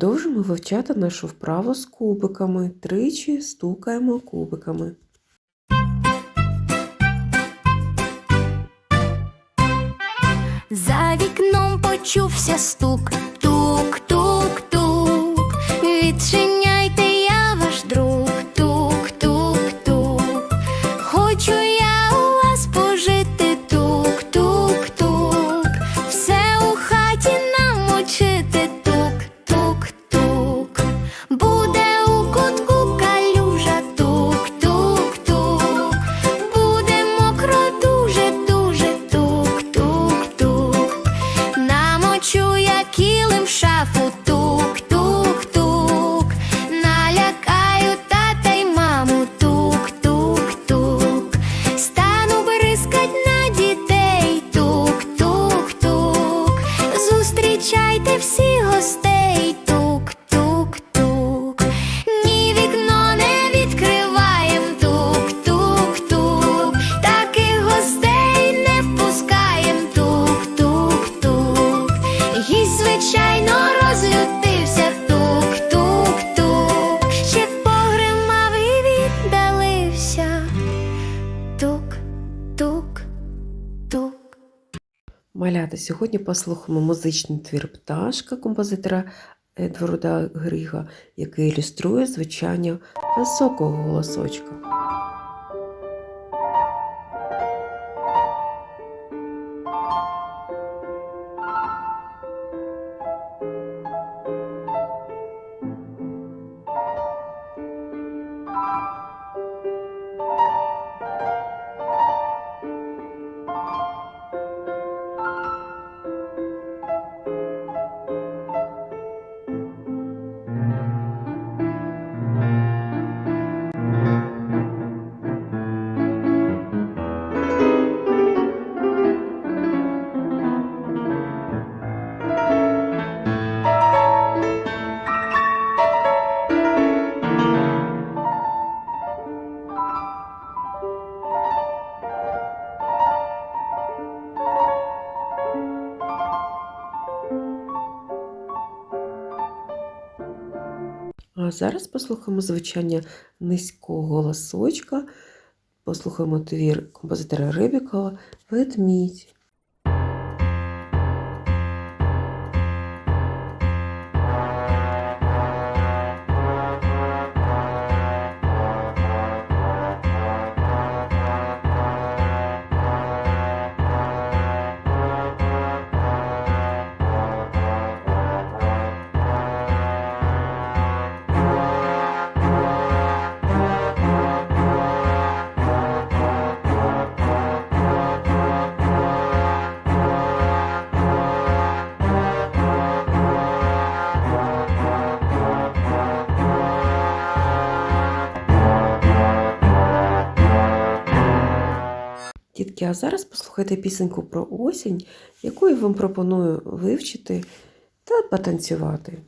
Продовжимо вивчати нашу вправу з кубиками. Тричі стукаємо кубиками. За вікном почувся стук, тук. shuffle. Малята, сьогодні послухаємо музичний твір пташка композитора Едварда Гріга, який ілюструє звучання високого голосочка. А зараз послухаємо звучання низького голосочка, послухаємо твір композитора Рибікова Ведмідь. А зараз послухайте пісеньку про осінь, яку я вам пропоную вивчити та потанцювати.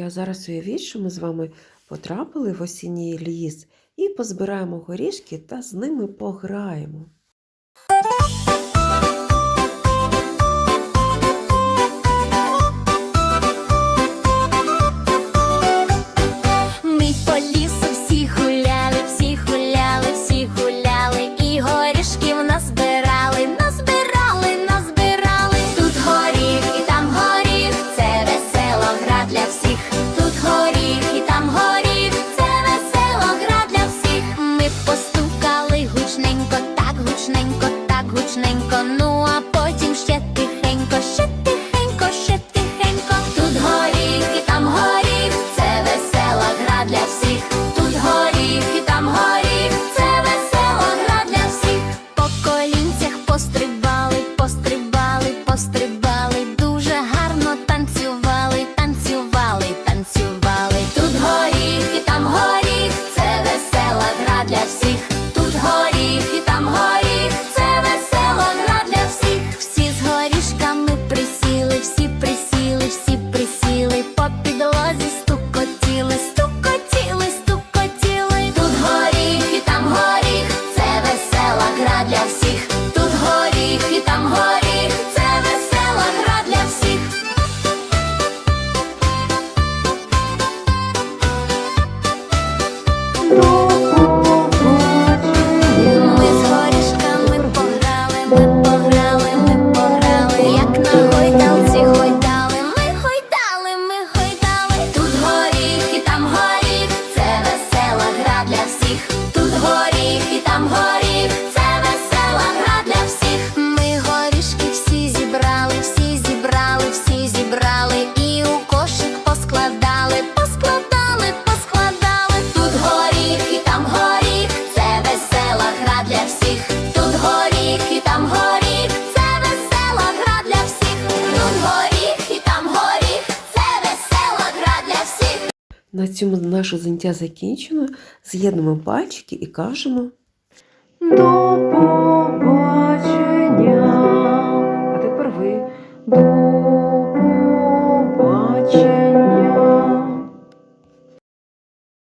а зараз уявіть, що ми з вами потрапили в осінній ліс і позбираємо горішки та з ними пограємо. наше заняття закінчено. З'єднуємо пальчики і кажемо до побачення!